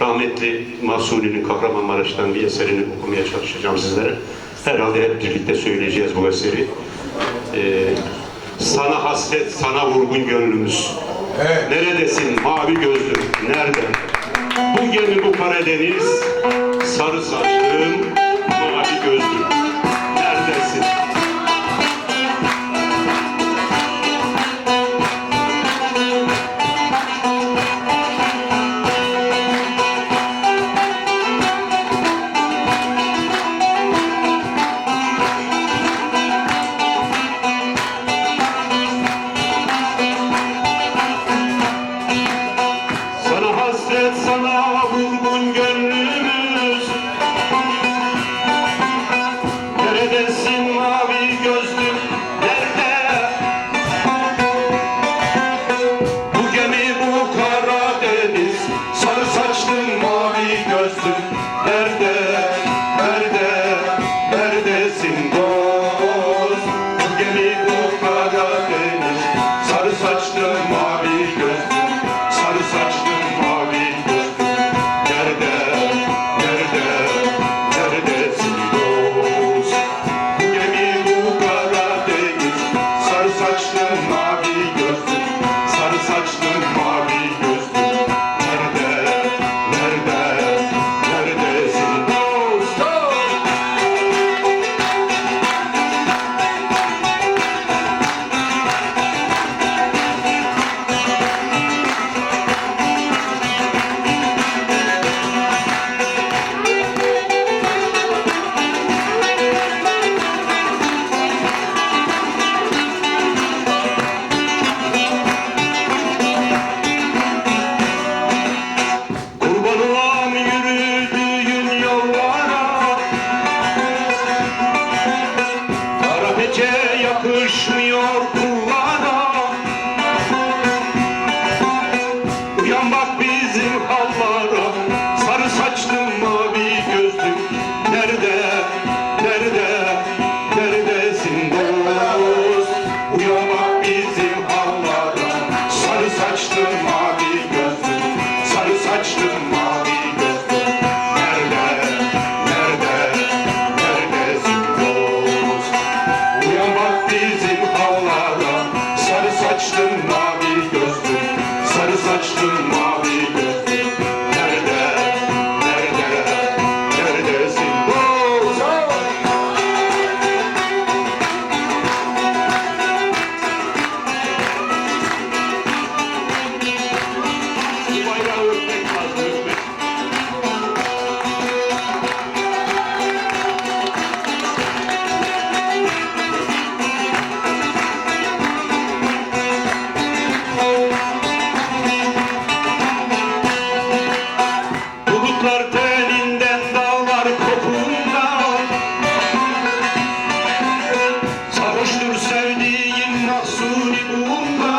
rahmetli Mahsuni'nin Kahramanmaraş'tan bir eserini okumaya çalışacağım sizlere. Herhalde hep birlikte söyleyeceğiz bu eseri. Ee, sana hasret, sana vurgun gönlümüz. Evet. Neredesin mavi gözlüm, nerede? Bu gemi bu Karadeniz, sarı saçlım, Thank you. Ooh, ooh, ooh.